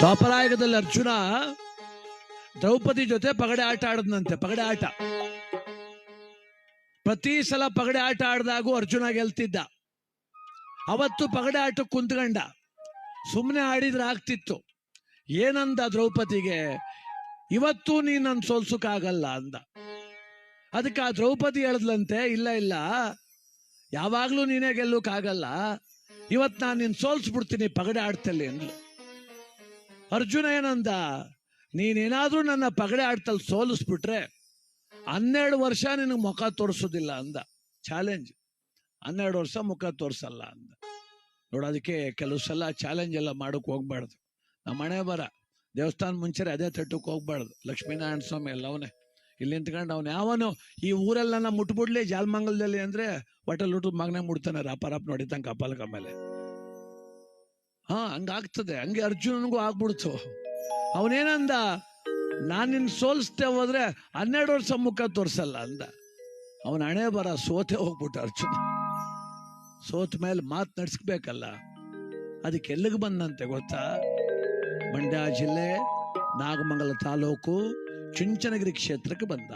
ದ್ವಾಪರಾಯುಗದಲ್ಲಿ ಅರ್ಜುನ ದ್ರೌಪದಿ ಜೊತೆ ಪಗಡೆ ಆಟ ಆಡದ್ನಂತೆ, ಪಗಡೆ ಆಟ. ಪ್ರತಿ ಸಲ ಪಗಡೆ ಆಟ ಆಡಿದಾಗೂ ಅರ್ಜುನ ಗೆಲ್ತಿದ್ದ. ಅವತ್ತು ಪಗಡೆ ಆಟ ಕುಂತ್ಕಂಡ. ಸುಮ್ಮನೆ ಆಡಿದ್ರೆ ಆಗ್ತಿತ್ತು. ಏನಂದ ದ್ರೌಪದಿಗೆ? ಇವತ್ತು ನೀನ್ ನನ್ನ ಸೋಲ್ಸಕ್ಕಾಗಲ್ಲ ಅಂದ. ಅದಕ್ಕೆ ಆ ದ್ರೌಪದಿ ಹೇಳದ್ಲಂತೆ, ಇಲ್ಲ ಇಲ್ಲ, ಯಾವಾಗ್ಲೂ ನೀನೇ ಗೆಲ್ಲೋಕ್ಕಾಗಲ್ಲ ಇವತ್ತು ನಾನು ನಿನ್ ಸೋಲ್ಸ್ಬಿಡ್ತೀನಿ, ಪಗಡೆ ಆಡ್ತಲ್ಲಿ ಅಂದ್ಲು. ಅರ್ಜುನ ಏನಂದ ನೀನೇನಾದ್ರೂ ನನ್ನ ಪಗಡೆ ಆಡ್ತಲ್ಲಿ ಸೋಲಿಸ್ಬಿಟ್ರೆ ಹನ್ನೆರಡು ವರ್ಷ ನಿನಗೆ ಮುಖ ತೋರಿಸೋದಿಲ್ಲ ಅಂದ. ಚಾಲೆಂಜ್ ಹನ್ನೆರಡು ವರ್ಷ ಮುಖ ತೋರಿಸಲ್ಲ ಅಂದ. ನೋಡೋದಕ್ಕೆ ಕೆಲವು ಸಲ ಚಾಲೆಂಜ್ ಎಲ್ಲ ಮಾಡೋಕೆ ಹೋಗ್ಬಾರ್ದು. ನಮ್ಮ ಮನೆ ಬರ. ದೇವಸ್ಥಾನ ಮುಂಚೆ ಅದೇ ತಟ್ಟಕ್ಕೆ ಹೋಗ್ಬಾರ್ದು. ಲಕ್ಷ್ಮೀನಾರಾಯಣ ಸ್ವಾಮಿ ಎಲ್ಲ ಅವನೇ ಇಲ್ಲಿ ನಿಂತ್ಕೊಂಡು ಅವನು ಯಾವನು ಈ ಊರೆಲ್ಲ ಮುಟ್ಬಿಡ್ಲಿ ಜಾಲ್ಮಂಗಲದಲ್ಲಿ ಅಂದ್ರೆ ಹೋಟೆಲ್ ಊಟದ ಮಗನೇ ಮುಡ್ತಾನೆ ರಾಪ ರಾಪ್ ನೋಡಿತಂಗ ಕಪಾಲಕ ಮೇಲೆ. ಹಾ, ಹಂಗಾಗ್ತದೆ. ಹಂಗೆ ಅರ್ಜುನನಿಗೂ ಆಗ್ಬಿಡ್ತು. ಅವನೇನಂದ, ನಾನು ನಿನ್ನ ಸೋಲಿಸ್ತೆ ಹೋದ್ರೆ ಹನ್ನೆರಡು ವರ್ಷ ಮುಖ ತೋರಿಸಲ್ಲ ಅಂದ. ಅವನ ಹಣೆ ಬರ ಸೋತೆ ಹೋಗ್ಬಿಟ್ಟ ಅರ್ಜುನ. ಸೋತ ಮೇಲೆ ಮಾತು ನಡ್ಸ್ಬೇಕಲ್ಲ. ಅದಕ್ಕೆ ಎಲ್ಲಿಗೆ ಬಂದಂತೆ ಗೊತ್ತಾ? ಮಂಡ್ಯ ಜಿಲ್ಲೆ, ನಾಗಮಂಗಲ ತಾಲೂಕು, ಚುಂಚನಗಿರಿ ಕ್ಷೇತ್ರಕ್ಕೆ ಬಂದ.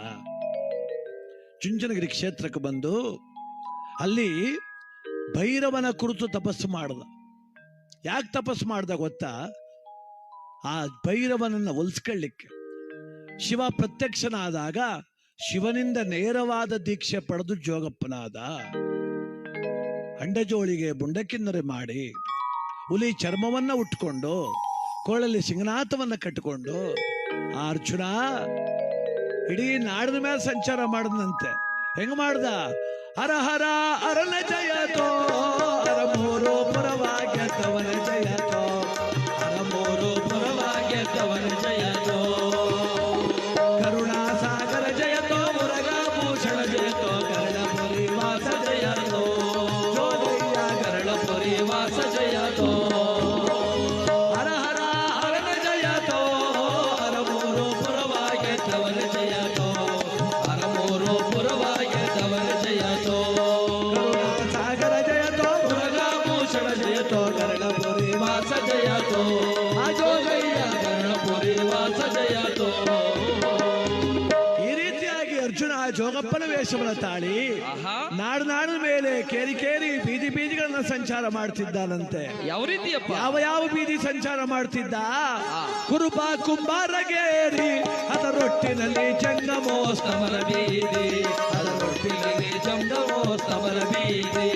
ಚುಂಚನಗಿರಿ ಕ್ಷೇತ್ರಕ್ಕೆ ಬಂದು ಅಲ್ಲಿ ಭೈರವನ ಕುರಿತು ತಪಸ್ಸು ಮಾಡ್ದ. ಯಾಕೆ ತಪಸ್ ಮಾಡ್ದ ಗೊತ್ತಾ? ಆ ಭೈರವನನ್ನ ಒಲಿಸ್ಕೊಳ್ಳಿಕ್ಕೆ ಶಿವ ಪ್ರತ್ಯಕ್ಷನಾದಾಗ ಶಿವನಿಂದ ನೇರವಾದ ದೀಕ್ಷೆ ಪಡೆದು ಜೋಗಪ್ಪನಾದ. ಅಂಡಜೋಳಿಗೆ ಬುಂಡಕ್ಕಿನ್ನರೆ ಮಾಡಿ, ಹುಲಿ ಚರ್ಮವನ್ನ ಉಟ್ಕೊಂಡು, ಕೋಳಲ್ಲಿ ಸಿಂಗನಾಥವನ್ನ ಕಟ್ಟಿಕೊಂಡು ಆ ಅರ್ಜುನ, ಇಡೀ ನಾಡಿನ ಮೇಲೆ ಸಂಚಾರ ಮಾಡದಂತೆ ಹೆಂಗ ಮಾಡ್ದ? ಹರ ಹರ ಅರನ ಜಯತೋ ಅರ್ಜುನ ಜೋಗಪ್ಪನ ವೇಷವನ್ನು ತಾಳಿ ನಾಡು ನಾಡಿನ ಮೇಲೆ ಕೇರಿ ಕೇರಿ ಬೀದಿ ಬೀದಿಗಳನ್ನ ಸಂಚಾರ ಮಾಡ್ತಿದ್ದಾನಂತೆ. ಯಾವ ರೀತಿಯಪ್ಪ? ಯಾವ ಯಾವ ಬೀದಿ ಸಂಚಾರ ಮಾಡ್ತಿದ್ದ? ಕುರುಬ ಕುಂಬಾರಗೇರಿ ಅದರೊಟ್ಟಿನಲ್ಲಿ ಜಂಗಮೋಸ್ತಮರ ಬೀದಿ ಅದರೊಟ್ಟಿನಲ್ಲಿ ಜಂಗಮೋಸ್ತಮರ ಬೀದಿ.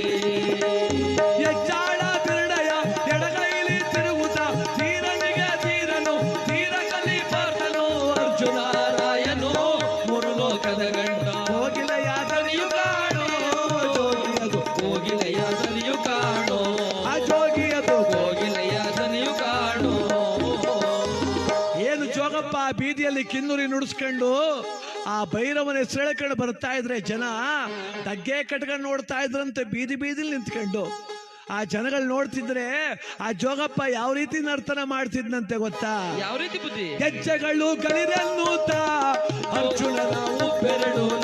ಆ ಕಿನ್ನುರಿ ನುಡಿಸ್ಕೊಂಡು ಆ ಭೈರವನ ಹೆಸರೇಳ್ಕೊಂಡು ಬರ್ತಾ ಇದ್ರೆ ಜನ ತಗ್ಗೆ ಕಟ್ಕೊಂಡು ನೋಡ್ತಾ ಇದ್ರಂತೆ ಬೀದಿ ಬೀದಿಲಿ ನಿಂತ್ಕೊಂಡು. ಆ ಜನಗಳು ನೋಡ್ತಿದ್ರೆ ಆ ಜೋಗಪ್ಪ ಯಾವ ರೀತಿ ನರ್ತನ ಮಾಡ್ತಿದ್ನಂತೆ ಗೊತ್ತಾ? ಯಾವ ರೀತಿ ಬುದ್ಧಿ? ಹೆಜ್ಜೆಗಳು ಗಳಿರನ್ನೂತ ಅರ್ಜುನ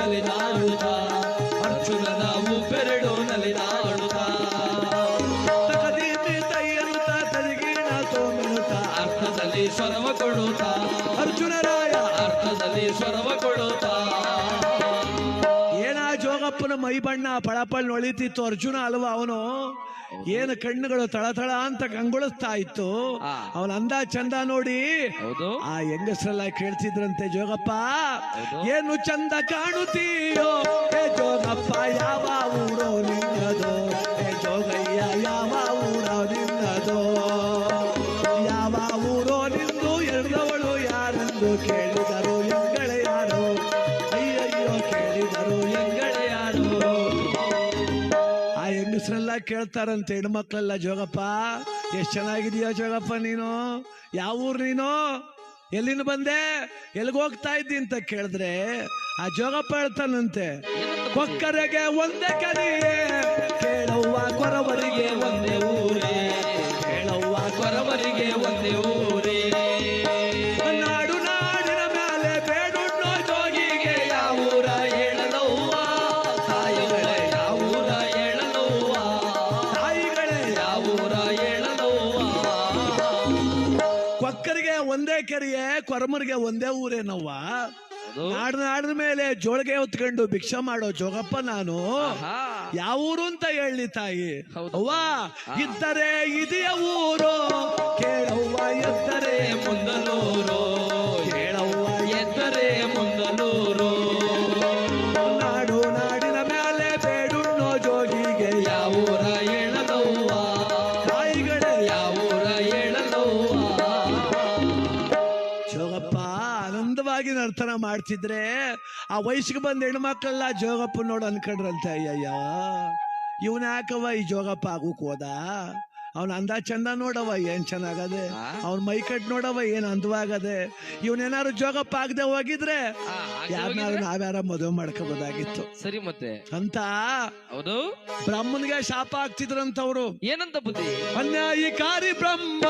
ನಲಿದಾಡುತ್ತ ಅರ್ಜುನನ ಉಪ್ಪೆರಡು ನಲಿದಾಡುತ್ತ ತಕದೀತಿ ತೈಯನುತ ತರಿಗೀಣ ತೋಮಿನುತ ಅರ್ಥದಲ್ಲಿ ಸ್ವರವ ಜೋಗಪ್ಪನ ಮೈ ಬಣ್ಣ ಪಳಪಳ್ ನೊಳಿತಿತ್ತು ಅರ್ಜುನ ಅಲ್ವಾ ಅವನು? ಏನು ಕಣ್ಣುಗಳು ತಳತಳ ಅಂತ ಕಂಗೊಳಿಸ್ತಾ ಇತ್ತು. ಅವನ ಅಂದ ಚಂದ ನೋಡಿ. ಆ ಹೆಂಗಸರೆಲ್ಲ ಕೇಳ್ತಿದ್ರಂತೆ ಜೋಗಪ್ಪ. ಏನು ಚಂದ ಕಾಣುತ್ತೀಯೋ? ಜೋಗಪ್ಪ ಯಾವ ಊರೋ ಕೇಳ್ತಾರಂತೆ ಹೆಣ್ಮಕ್ಳೆಲ್ಲ, ಜೋಗಪ್ಪ, ಎಷ್ಟ್ ಚೆನ್ನಾಗಿದೀಯ ಜೋಗಪ್ಪ ನೀನು? ಯಾವ ಊರ್ ನೀನು? ಎಲ್ಲಿನ ಬಂದೆ? ಎಲ್ಲಿಗೆ ಹೋಗ್ತಾ ಇದ್ದಿ ಅಂತ ಕೇಳಿದ್ರೆ ಆ ಜೋಗಪ್ಪ ಹೇಳ್ತಾನಂತೆ, ಕೊಕ್ಕರೆಗೆ ಒಂದೇ ಕಲಿಯೇ ಒಂದೇ ಊರೇನವ್ವ? ನಾಡ್ ನಾಡಿನ ಮೇಲೆ ಜೋಳಿಗೆ ಹೊತ್ಕೊಂಡು ಭಿಕ್ಷೆ ಮಾಡೋ ಜೋಗಪ್ಪ ನಾನು. ಯಾವ ಊರು ಅಂತ ಹೇಳಿ ತಾಯಿ. ಅವ್ವಾ ಇದ್ದರೆ ಇದೆಯ ಊರು. ಕೇಳವ್ವ ಎದ್ದರೆ ಮುಂದಲೂರು. ಮಾಡ್ತಿದ್ರೆ ಆ ವಯಸ್ಸಿಗೆ ಬಂದ ಹೆಣ್ಮಕ್ಳೆಲ್ಲ ಜೋಗಪ್ಪ ನೋಡು ಅನ್ಕೊಂಡ್ರಂತೆ, ಅಯ್ಯಯ್ಯ. ಇವನ್ ಯಾಕವ ಈ ಜೋಗಪ್ಪ ಆಗೋಕ್ ಹೋದ? ಅವನ ಅಂದ ಚಂದ ನೋಡವ ಏನ್ ಚೆನ್ನಾಗದೆ. ಅವ್ನ ಅವನ್ ಮೈ ಕಟ್ ನೋಡವ ಏನ್ ಅಂದವಾಗದೆ. ಇವನೇನಾರು ಜೋಗಪ್ಪ ಆಗದೆ ಹೋಗಿದ್ರೆ ಯಾರನ್ನಾರು? ನಾವ್ಯಾರ ಮದುವೆ ಮಾಡ್ಕೋಬೋದಾಗಿತ್ತು. ಸರಿ ಮತ್ತೆ. ಅಂತ? ಹೌದು? ಬ್ರಹ್ಮನ್ಗೆ ಶಾಪ ಆಗ್ತಿದ್ರಂತವ್ರು ಏನಂತ ಬುದ್ಧಿ? ಅನ್ಯಾಯಿಕಾರಿ ಬ್ರಹ್ಮ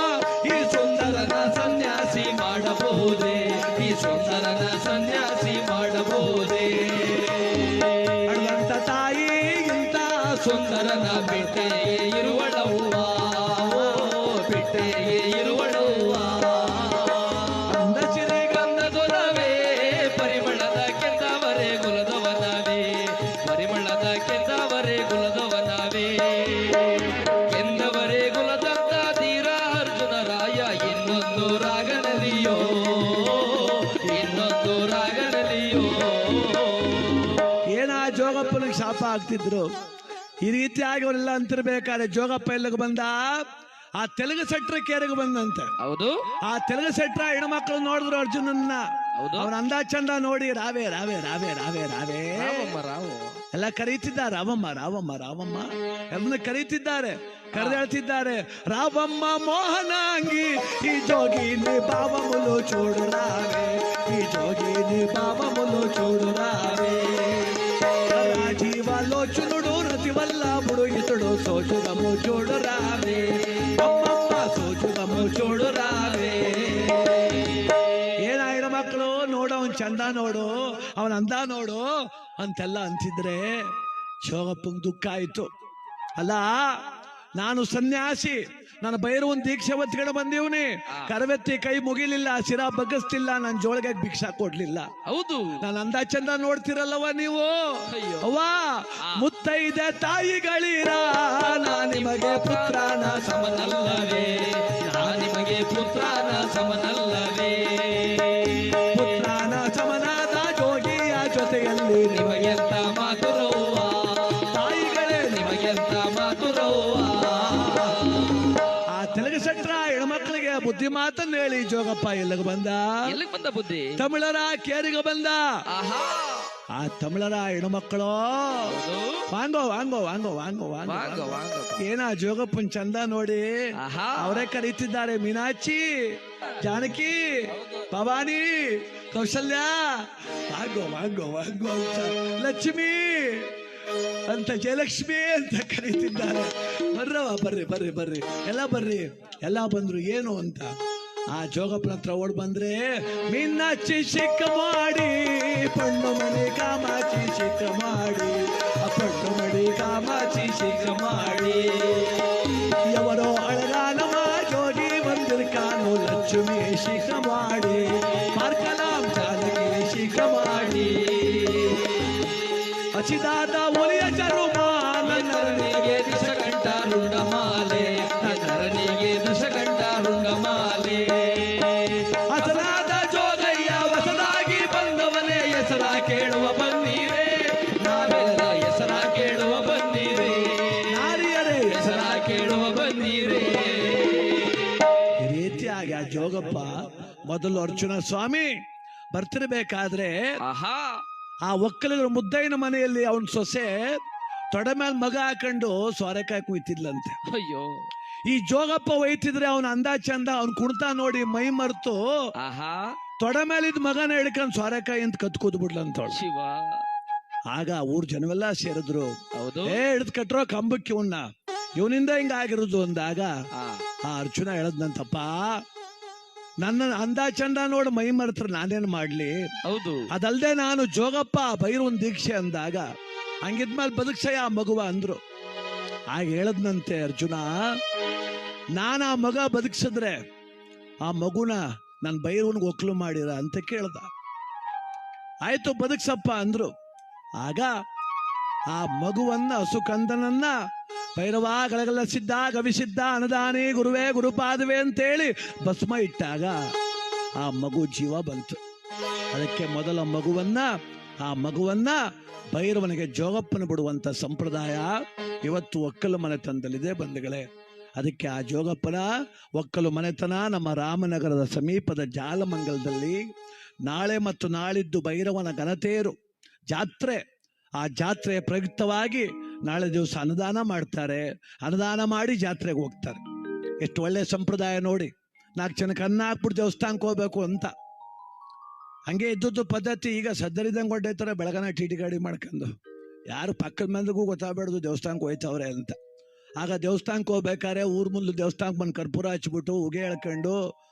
ಈ ಸುಂದರನ ಸನ್ಯಾಸಿ ಮಾಡಬಹುದೇ? ಈ ಸುಂದರನ ಸನ್ಯಾಸಿ ಮಾಡಬಹುದೇ? ಶಾಪ ಆಗ್ತಿದ್ರು? ಈ ರೀತಿಯಾಗಿ ಅವರೆಲ್ಲ ಅಂತಿರ್ಬೇಕಾದ್ರೆ ಜೋಗಪ್ಪ ಎಲ್ಲಿಗೆ ಬಂದ? ಆ ತೆಲುಗು ಸೆಟ್ರ ಕೇರಿಗೆ ಬಂದಂತೆ. ಹೌದು. ಆ ತೆಲುಗು ಸೆಟ್ರ ಹೆಣ್ಮಕ್ಳು ನೋಡಿದ್ರು ಅರ್ಜುನನ್ನ. ಹೌದು. ಅವ್ರ ಅಂದ ಚಂದ ನೋಡಿ ರಾವೇ ರಾವೇ ರಾವೇ ರಾವೇ ರಾವೇ. ರಾವಮ್ಮ ಎಲ್ಲ ಕರೀತಿದ್ದ ರಾವಮ್ಮ ರಾವಮ್ಮ ರಾವಮ್ಮ. ಎಲ್ಲ ಕರೀತಿದ್ದಾರೆ ಕರೆದೇಳ್ತಿದ್ದಾರೆ. ರಾವಮ್ಮ ಮೋಹನಾಂಗಿ ಈ ಜೋಗಿನಿ ಬಾಬಮುಲು ಚೂಡು ರಾವೇ. ಈ ಜೋಗಿನಿ ಬಾಬಮುಲು ಚೂಡು ರಾವೇ. ಚಂದ ನೋಡು ಅವನ ಅಂದ ನೋಡು ಅಂತೆಲ್ಲ ಅಂತಿದ್ರೆ ಶೋಗಪ್ಪಂಗ್ ದುಃಖ ಆಯ್ತು. ಅಲ್ಲ ನಾನು ಸನ್ಯಾಸಿ ನಾನು ಭೈರವನ್ ದೀಕ್ಷೆ ಹೊತ್ಕೊಂಡು ಬಂದಿವ್ನಿ ಕರವೆತ್ತಿ ಕೈ ಮುಗಿಲಿಲ್ಲ ಸಿರಾ ಬಗ್ಗಿಸ್ತಿಲ್ಲ ನಾನು ಜೋಳಿಗೆ ಭಿಕ್ಷಾ ಕೊಡ್ಲಿಲ್ಲ. ಹೌದು. ನಾನು ಅಂದ ಚಂದ ನೋಡ್ತಿರಲ್ಲವ ನೀವು. ಅವ್ವ ಮುತ್ತೈದೆ ತಾಯಿಗಳಿರ? ನಾ ನಿಮಗೆ ಪುತ್ರನ ಸಮನಲ್ಲವೇ. ನಾ ನಿಮಗೆ ಪುತ್ರನ ಸಮನಲ್ಲವೇ. ಬುದ್ಧಿ ಮಾತನ್ನ ಹೇಳಿ ಜೋಗಪ್ಪ ಎಲ್ಲಿಗೆ ಬಂದ? ಎಲ್ಲಿಗೆ ಬಂದ ಬುದ್ಧಿ? ತಮಿಳರ ಕೇರಿಗೆ ಬಂದ? ಆಹಾ. ಆ ತಮಿಳರ ಹೆಣ್ಣು ಹೌದು. ವಾಂಗೋ ವಾಂಗೋ ವಾಂಗೋ ವಾಂಗೋ ವಾಂಗ ಏನ ಜೋಗಪ್ಪನ್ ಚಂದ ನೋಡಿ? ಅವರೇ ಕರೀತಿದ್ದಾರೆ ಮೀನಾಕ್ಷಿ ಜಾನಕಿ ಭವಾನಿ ಕೌಶಲ್ಯ. ವಾಂಗೋ ವಾಂಗೋ ವಾಂಗೋ. ಲಕ್ಷ್ಮಿ. ಅಂತ ಜಯಲಕ್ಷ್ಮಿ ಅಂತ ಕರೀತಿದ್ದಾರೆ ಬರ್ರವ ಬರ್ರಿ ಬರ್ರಿ ಬರ್ರಿ ಎಲ್ಲ ಬರ್ರಿ ಎಲ್ಲ ಬಂದ್ರು ಏನು ಅಂತ ಆ ಜೋಗಪ್ಪನ ಹತ್ರ ಓಡ್ ಬಂದ್ರೆ ಮೀನಾಕ್ಷಿ ಶಿಕ್ಕ ಮಾಡಿ ಪಣ್ಣು ಮಣಿ ಕಾಮಾಚಿ ಶಿಕ್ಕ ಮಾಡಿ ಆ ಪಣ್ಣು ಮಣಿ ಕಾಮಾಚಿ ಶಿಕ್ಕ ಮಾಡಿ ఎవరో అడగానమా జోగి వందిరికాను లక్ష్మి శిఖ ಮಾಡಿ మార్కలాం జానకి శిఖ ಮಾಡಿ ಮೊದಲು ಅರ್ಜುನ ಸ್ವಾಮಿ ಬರ್ತಿರ್ಬೇಕಾದ್ರೆ ಆ ಒಕ್ಕಲಿಗರ ಮುದ್ದೈನ ಮನೆಯಲ್ಲಿ ಅವನ್ ಸೊಸೆ ತೊಡೆ ಮೇಲೆ ಮಗ ಹಾಕೊಂಡು ಸೋರೆಕಾಯಿ ಕುಯ್ತಿದ್ಲಂತೆ. ಅಯ್ಯೋ. ಈ ಜೋಗಪ್ಪ ಒಯ್ತಿದ್ರೆ ಅವನ ಅಂದ ಚಂದ ಅವ್ನ್ ಕುಣ್ತಾ ನೋಡಿ ಮೈ ಮರ್ತು ಆಹಾ. ತೊಡೆ ಮೇಲಿದ್ ಮಗನ ಹಿಡ್ಕೊಂಡು ಸೋರೆಕಾಯಿ ಅಂತ ಕತ್ ಬಿಡ್ಲಂತವಳು. ಶಿವ. ಆಗ ಊರ್ ಜನವೆಲ್ಲ ಸೇರಿದ್ರು. ಹೌದು. ಏ ಹಿಡ್ದು ಕಟ್ರೋ ಕಂಬಕ್ಕೆ ಇವನ್ನ ಇವನಿಂದ ಹಿಂಗ ಆಗಿರೋದು ಅಂದಾಗ ಆ, ಆ ಅರ್ಜುನ ಹೇಳದ್ನಂತಪ್ಪ ನನ್ನ ಅಂದ ಚಂದ ನೋಡಿ ಮೈ ಮರೆತ್ರ ನಾನೇನ್ ಮಾಡ್ಲಿ? ಹೌದು. ಅದಲ್ದೆ ನಾನು ಜೋಗಪ್ಪ ಭೈರವನ್ ದೀಕ್ಷೆ ಅಂದಾಗ ಹಂಗಿದ್ಮೇಲೆ ಬದುಕ್ಸಯ್ಯ ಆ ಮಗುವ ಅಂದ್ರು. ಆಗ ಹೇಳದ್ನಂತೆ ಅರ್ಜುನ ನಾನು ಆ ಮಗ ಬದುಕ್ಸಿದ್ರೆ ಆ ಮಗುನ ನನ್ನ ಬೈರವನ್ಗೆ ಒಕ್ಲು ಮಾಡಿರ ಅಂತ ಕೇಳ್ದ. ಆಯ್ತು ಬದುಕ್ಸಪ್ಪ ಅಂದ್ರು. ಆಗ ಆ ಮಗುವನ್ನ ಹಸುಕಂದನನ್ನ ಭೈರವ ಗಳಗಲ ಸಿದ್ಧ ಗವಿಸಿದ್ಧ ಅನದಾನಿ, ಗುರುವೇ, ಗುರುಪಾದವೇ ಅಂತೇಳಿ ಭಸ್ಮ ಇಟ್ಟಾಗ ಆ ಮಗು ಜೀವ ಬಂತು. ಅದಕ್ಕೆ ಮೊದಲ ಮಗುವನ್ನ, ಆ ಮಗುವನ್ನ ಭೈರವನಿಗೆ ಜೋಗಪ್ಪನ ಬಿಡುವಂತ ಸಂಪ್ರದಾಯ ಇವತ್ತು ಒಕ್ಕಲು ಮನೆತನದಲ್ಲಿದೆ ಬಂಧುಗಳೇ. ಅದಕ್ಕೆ ಆ ಜೋಗಪ್ಪನ ಒಕ್ಕಲು ಮನೆತನ ನಮ್ಮ ರಾಮನಗರದ ಸಮೀಪದ ಜಾಲಮಂಗಲದಲ್ಲಿ ನಾಳೆ ಮತ್ತು ನಾಳಿದ್ದು ಭೈರವನ ಘನತೇರು ಜಾತ್ರೆ. ಆ ಜಾತ್ರೆಯ ಪ್ರಯುಕ್ತವಾಗಿ ನಾಳೆ ದಿವಸ ಅನುದಾನ ಮಾಡ್ತಾರೆ. ಅನುದಾನ ಮಾಡಿ ಜಾತ್ರೆಗೆ ಹೋಗ್ತಾರೆ. ಎಷ್ಟು ಒಳ್ಳೆ ಸಂಪ್ರದಾಯ ನೋಡಿ. ನಾಲ್ಕು ಜನಕ್ಕೆ ಅನ್ನ ಹಾಕ್ಬಿಟ್ಟು ದೇವಸ್ಥಾನಕ್ಕೆ ಹೋಗ್ಬೇಕು ಅಂತ. ಹಂಗೆ ಇದ್ದದ್ದು ಪದ್ಧತಿ ಈಗ ಸದ್ದರಿದಂಗೆ ಹೊಡ್ಡೈತಾರೆ ಬೆಳಗನ ಟಿ ಟಿ ಗಾಡಿ ಮಾಡ್ಕೊಂಡು. ಯಾರು ಪಕ್ಕದ ಮಂದಿಗೂ ಗೊತ್ತಾಗಬಾರ್ದು ದೇವಸ್ಥಾನಕ್ಕೆ ಹೋಯ್ತವ್ರೆ ಅಂತ. ಆಗ ದೇವಸ್ಥಾನಕ್ಕೆ ಹೋಗ್ಬೇಕಾದ್ರೆ ಊರ್ ಮುಂದೆ ದೇವಸ್ಥಾನಕ್ಕೆ ಬಂದು ಕರ್ಪೂರ ಹಚ್ಬಿಟ್ಟು ಉಗೆ ಹೇಳ್ಕೊಂಡು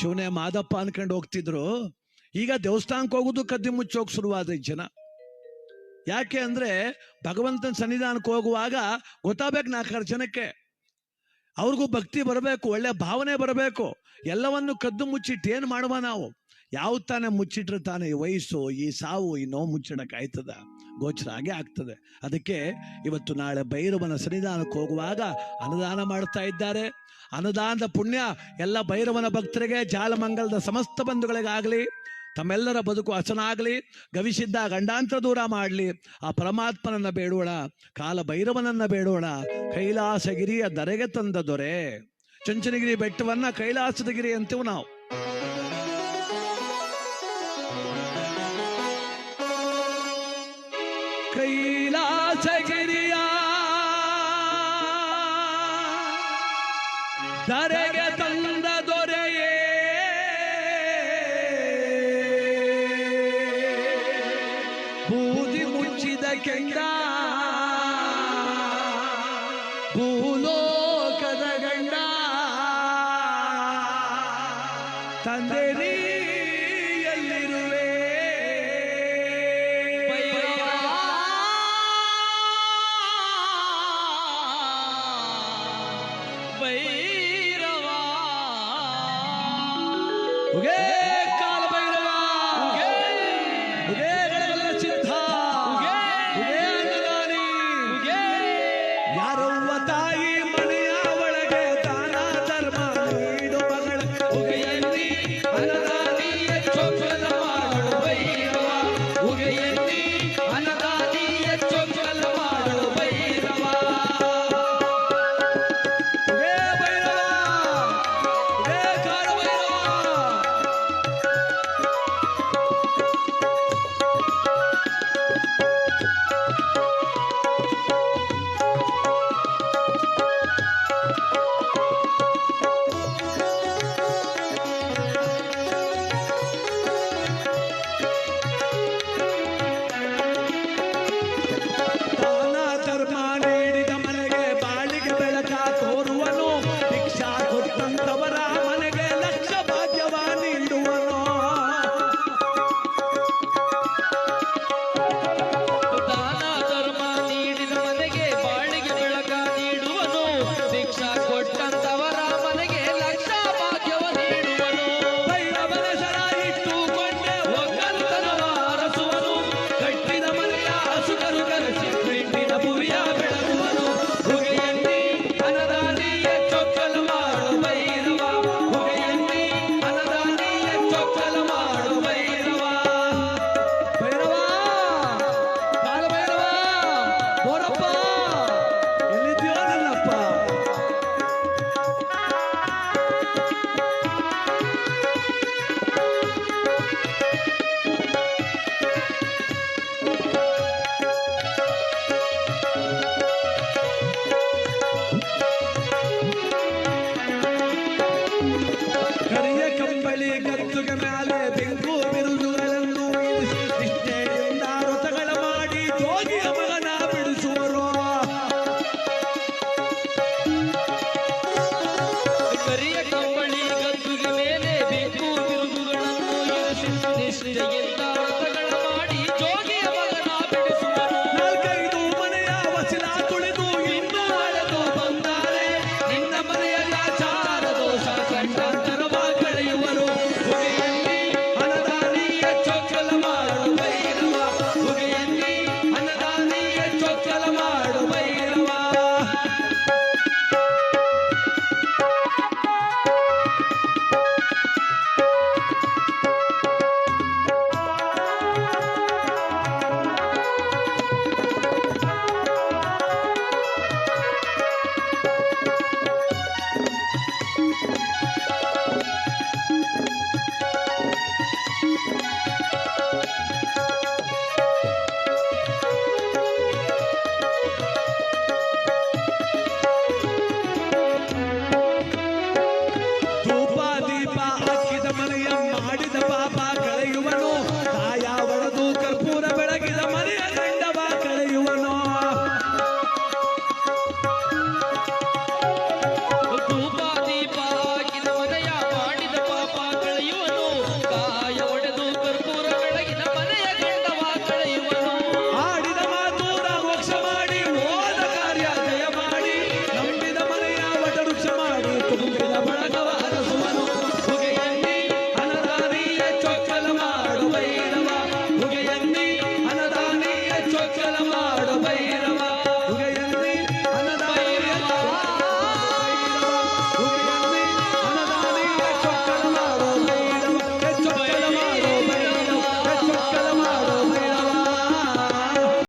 ಶಿವನೇ ಮಾದಪ್ಪ ಅನ್ಕೊಂಡು ಹೋಗ್ತಿದ್ರು. ಈಗ ದೇವಸ್ಥಾನಕ್ಕೆ ಹೋಗೋದು ಕದ್ದಿ ಮುಚ್ಚೋಕೆ ಶುರುವಾದ ಜನ. ಯಾಕೆ ಅಂದ್ರೆ ಭಗವಂತನ ಸನ್ನಿಧಾನಕ್ಕೆ ಹೋಗುವಾಗ ಗೊತ್ತಾಗ್ಬೇಕು ನಾಲ್ಕಾರು ಜನಕ್ಕೆ ಅವ್ರಿಗೂ ಭಕ್ತಿ ಬರಬೇಕು, ಒಳ್ಳೆ ಭಾವನೆ ಬರಬೇಕು. ಎಲ್ಲವನ್ನು ಕದ್ದು ಮುಚ್ಚಿಟ್ಟು ಮಾಡುವ ನಾವು? ಯಾವ ತಾನೇ ಮುಚ್ಚಿಟ್ರೆ ತಾನೇ ಈ ವಯಸ್ಸು, ಈ ಸಾವು, ಈ ನೋವು ಮುಚ್ಚಿಡಕ್ಕೆ ಆಯ್ತದ ಗೋಚರ ಹಾಗೆ ಆಗ್ತದೆ. ಅದಕ್ಕೆ ಇವತ್ತು ನಾಳೆ ಭೈರವನ ಸನ್ನಿಧಾನಕ್ಕೆ ಹೋಗುವಾಗ ಅನುದಾನ ಮಾಡ್ತಾ ಇದ್ದಾರೆ. ಅನುದಾನದ ಪುಣ್ಯ ಎಲ್ಲ ಭೈರವನ ಭಕ್ತರಿಗೆ, ಜಾಲಮಂಗಲದ ಸಮಸ್ತ ಬಂಧುಗಳಿಗಾಗಲಿ. ತಮ್ಮೆಲ್ಲರ ಬದುಕು ಹಸನಾಗಲಿ, ಗವಿಸಿದ್ದ ಗಂಡಾಂತರ ದೂರ ಮಾಡಲಿ. ಆ ಪರಮಾತ್ಮನನ್ನ ಬೇಡೋಣ ಕಾಲ ಭೈರವನನ್ನ ಬೇಡೋಣ. ಕೈಲಾಸಗಿರಿಯ ದರೆಗೆ ತಂದ ದೊರೆ. ಚುಂಚನಗಿರಿ ಬೆಟ್ಟವನ್ನ ಕೈಲಾಸದ ಗಿರಿ ಅಂತೀವಿ ನಾವು. ಕೈಲಾಸಗಿರಿಯ ದರೆಗೆ ಉಗೇ